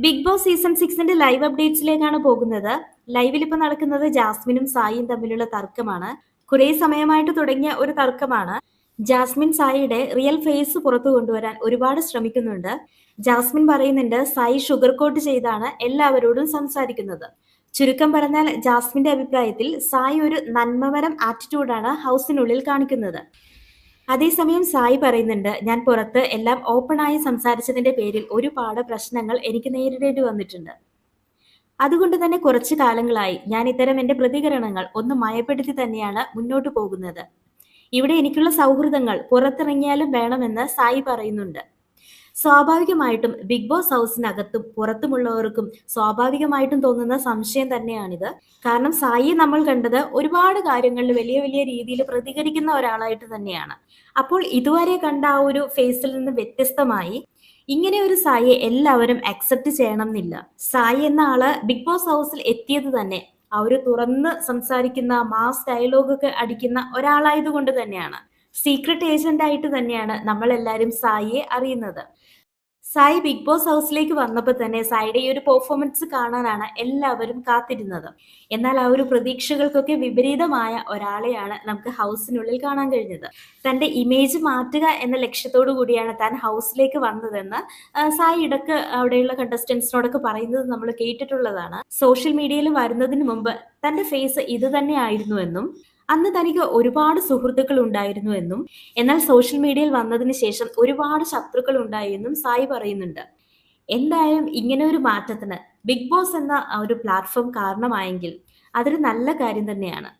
Big Boss season സിക്സിന്റെ live അപ്ഡേറ്റ്സിലേക്കാണ് പോകുന്നത്. ലൈവിൽ ഇപ്പൊ നടക്കുന്നത് ജാസ്മിനും സായിയും തമ്മിലുള്ള തർക്കമാണ്. കുറെ സമയമായിട്ട് തുടങ്ങിയ ഒരു തർക്കമാണ്. ജാസ്മിൻ സായിയുടെ റിയൽ ഫേസ് പുറത്തു കൊണ്ടുവരാൻ ഒരുപാട് ശ്രമിക്കുന്നുണ്ട്. ജാസ്മിൻ പറയുന്നുണ്ട് സായി ഷുഗർ കോട്ട് ചെയ്താണ് എല്ലാവരോടും സംസാരിക്കുന്നത്. ചുരുക്കം പറഞ്ഞാൽ ജാസ്മിന്റെ അഭിപ്രായത്തിൽ സായി ഒരു നന്മമരം ആറ്റിറ്റ്യൂഡാണ് ഹൗസിനുള്ളിൽ കാണിക്കുന്നത്. അതേസമയം സായി പറയുന്നുണ്ട് ഞാൻ പുറത്ത് എല്ലാം ഓപ്പണായി സംസാരിച്ചതിന്റെ പേരിൽ ഒരുപാട് പ്രശ്നങ്ങൾ എനിക്ക് നേരിടേണ്ടി വന്നിട്ടുണ്ട്. അതുകൊണ്ട് തന്നെ കുറച്ച് കാലങ്ങളായി ഞാൻ ഇത്തരം എന്റെ പ്രതികരണങ്ങൾ ഒന്ന് മയപ്പെടുത്തി തന്നെയാണ് മുന്നോട്ട് പോകുന്നത്. ഇവിടെ എനിക്കുള്ള സൗഹൃദങ്ങൾ പുറത്തിറങ്ങിയാലും വേണമെന്ന് സായി പറയുന്നുണ്ട്. സ്വാഭാവികമായിട്ടും ബിഗ് ബോസ് ഹൗസിനകത്തും പുറത്തുമുള്ളവർക്കും സ്വാഭാവികമായിട്ടും തോന്നുന്ന സംശയം തന്നെയാണിത്. കാരണം സായി നമ്മൾ കണ്ടത് ഒരുപാട് കാര്യങ്ങളിൽ വലിയ വലിയ രീതിയിൽ പ്രതികരിക്കുന്ന ഒരാളായിട്ട് തന്നെയാണ്. അപ്പോൾ ഇതുവരെ കണ്ട ആ ഒരു ഫേസിൽ നിന്ന് വ്യത്യസ്തമായി ഇങ്ങനെ ഒരു സായിയെ എല്ലാവരും അക്സെപ്റ്റ് ചെയ്യണം എന്നില്ല സായി എന്ന ആൾ ബിഗ് ബോസ് ഹൗസിൽ എത്തിയത് തന്നെ അവർ തുറന്ന് സംസാരിക്കുന്ന മാസ് ഡയലോഗൊക്കെ അടിക്കുന്ന അടിക്കുന്ന ഒരാളായതുകൊണ്ട് തന്നെയാണ്. സീക്രട്ട് ഏജന്റ് ആയിട്ട് തന്നെയാണ് നമ്മൾ എല്ലാവരും സായിയെ അറിയുന്നത്. സായി ബിഗ് ബോസ് ഹൗസിലേക്ക് വന്നപ്പോൾ തന്നെ സായിയുടെ ഈ ഒരു പെർഫോമൻസ് കാണാനാണ് എല്ലാവരും കാത്തിരുന്നത്. എന്നാൽ ആ ഒരു പ്രതീക്ഷകൾക്കൊക്കെ വിപരീതമായ ഒരാളെയാണ് നമുക്ക് ഹൗസിനുള്ളിൽ കാണാൻ കഴിഞ്ഞത്. തന്റെ ഇമേജ് മാറ്റുക എന്ന ലക്ഷ്യത്തോടു കൂടിയാണ് താൻ ഹൗസിലേക്ക് വന്നതെന്ന് സായി ഇടയ്ക്ക് അവിടെയുള്ള കണ്ടസ്റ്റൻസിനോടൊക്കെ പറയുന്നത് നമ്മൾ കേട്ടിട്ടുള്ളതാണ്. സോഷ്യൽ മീഡിയയിൽ വരുന്നതിന് മുമ്പ് തന്റെ ഫേസ് ഇത് എന്നും അന്ന് തനിക്ക് ഒരുപാട് സുഹൃത്തുക്കൾ ഉണ്ടായിരുന്നു എന്നും എന്നാൽ സോഷ്യൽ മീഡിയയിൽ വന്നതിന് ശേഷം ഒരുപാട് ശത്രുക്കൾ ഉണ്ടായി എന്നും സായി പറയുന്നുണ്ട്. എന്തായാലും ഇങ്ങനെ ഒരു മാറ്റത്തിന് ബിഗ് ബോസ് എന്ന ഒരു പ്ലാറ്റ്ഫോം കാരണമായെങ്കിൽ അതൊരു നല്ല കാര്യം തന്നെയാണ്.